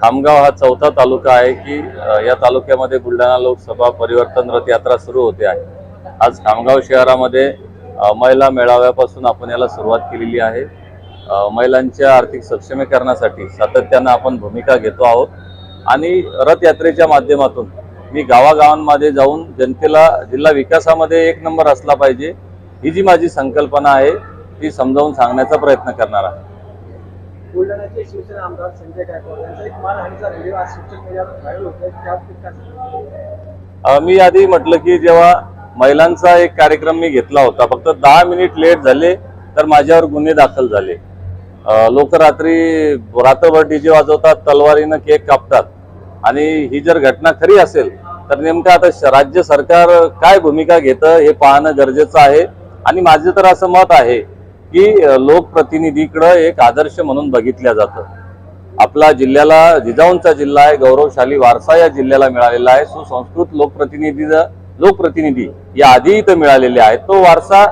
खामगाव हा चौथा तालुका आहे की या तालुक्यामध्ये बुलढाणा लोकसभा परिवर्तन रथ यात्रा सुरू होते आहे. आज खामगाव शहरामध्ये महिला मेळाव्यापासून आपण याला सुरुवात केलेली आहे. महिलांच्या आर्थिक सक्षमीकरणासाठी सातत्यानं आपण भूमिका घेतो आहोत. आणि रथयात्रेच्या माध्यमातून मी गावागावांमध्ये जाऊन जनतेला जिल्हा विकासामध्ये एक नंबर असला पाहिजे ही जी माझी संकल्पना आहे ती समजावून सांगण्याचा प्रयत्न करणार आहे. बुलढाण्याचे शिवसेना आमदार संजय गायकवाड यांचा एक मानहानीचा व्हिडिओ आज सोशल मीडियावर व्हायरल होतोय त्याबाबतीत काय सांगाल? अ, मी आधी म्हटलं की जेव्हा महिलांचा एक कार्यक्रम मी घेतला होता फक्त दहा मिनिट लेट झाले तर माझ्यावर गुन्हे दाखल झाले. लोक रात्री रात्रभर डीजे वाजवतात तलवारीनं केक कापतात. आणि ही जर घटना खरी असेल तर नेमकं आता राज्य सरकार काय भूमिका घेतं हे पाहणं गरजेचं आहे. आणि माझं तर असं मत आहे की लोकप्रतिनिधीकडं एक आदर्श म्हणून बघितल्या जातं. आपला जिल्ह्याला जिजाऊंचा जिल्हा आहे गौरवशाली वारसा या जिल्ह्याला मिळालेला आहे. सुसंस्कृत लोकप्रतिनिधी लोकप्रतिनिधी या आधी इथं मिळालेले आहेत. तो वारसा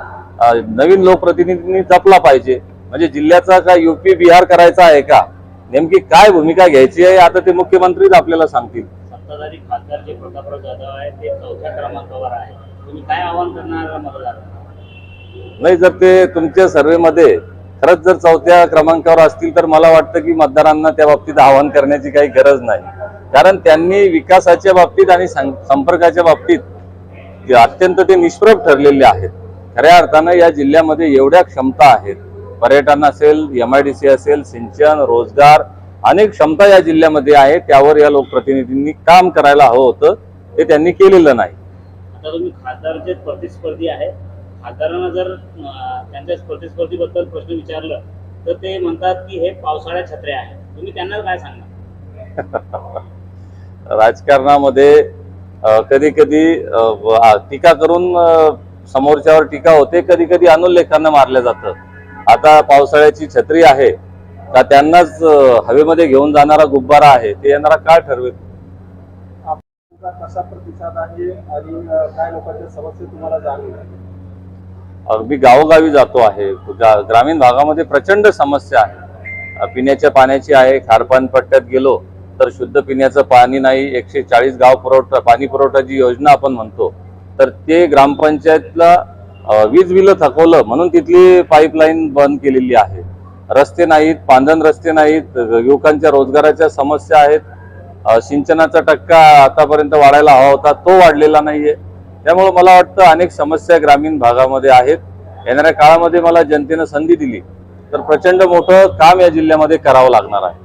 नवीन लोकप्रतिनिधींनी जपला पाहिजे. म्हणजे जिल्ह्याचा का युपी बिहार करायचा आहे का? नेमकी काय भूमिका घ्यायची आहे आता ते मुख्यमंत्रीच आपल्याला सांगतील. सत्ताधारी खासदार जे प्रतापराव जाधव आहे ते चौथ्या क्रमांकावर आहे तुम्ही काय आवाहन करणार मतदारांना? नाही जर ते तुमच्या सर्वेमध्ये खरंच जर चौथ्या क्रमांकावर असतील तर मला वाटतं की मतदारांना त्या बाबतीत आवाहन करण्याची काही गरज नाही. कारण त्यांनी विकासाच्या बाबतीत आणि संपर्काच्या बाबतीत जे अत्यंत ते निष्प्रभ ठरलेले आहेत. खऱ्या अर्थानं या जिल्ह्यामध्ये एवढ्या क्षमता आहेत. पर्यटन असेल एम आय डी सी असेल सिंचन रोजगार अनेक क्षमता या जिल्ह्यामध्ये आहेत त्यावर या लोकप्रतिनिधींनी काम करायला हवं होतं. ते त्यांनी केलेलं नाही. आता तुम्ही खासदारचे प्रतिस्पर्धी आहे खासदारांना जर त्यांच्या प्रतिस्पर्धीबद्दल प्रश्न विचारलं तर ते म्हणतात की हे पावसाळ्यात छत्र्या आहे तुम्ही त्यांना काय सांगणार? राजकारणामध्ये कधी कधी टीका करून समोरच्यावर टीका होते कधी कधी अनुल्लेखानं मारलं जातं. आता पावसाळ्याची छत्री आहे का त्यांनाच हवेमध्ये घेऊन जाणारा गुब्बारा आहे ते येणारा काळ ठरवेल. तुमचा कसा प्रतिसाद आहे आणि काय लोकांच्या समस्या तुम्हाला जाणून अगदी गावोगावी जातो आहे. ग्रामीण भागामध्ये प्रचंड समस्या आहे. पिण्याच्या पाण्याची आहे खारपान पट्ट्यात गेलो तर शुद्ध पिण्याचं पाणी नाही एकशे चाळीस गाव पुरवठा पाणी पुरवठा जी योजना आपण म्हणतो तर ते ग्रामपंचायतला वीज बिल थकवलं म्हणून तिथली पाईपलाईन बंद केलेली आहे. रस्ते नाहीत पांधन रस्ते नाहीत युवकांच्या रोजगाराच्या समस्या आहेत. सिंचनाचा टक्का आतापर्यंत वाढायला हवा होता तो वाढलेला नाहीये. त्यामुळे मला वाटतं अनेक समस्या ग्रामीण भागामध्ये आहेत. येणाऱ्या काळामध्ये मला जनतेनं संधी दिली. तर प्रचंड मोठं काम या जिल्ह्यामध्ये करावं लागणार आहे.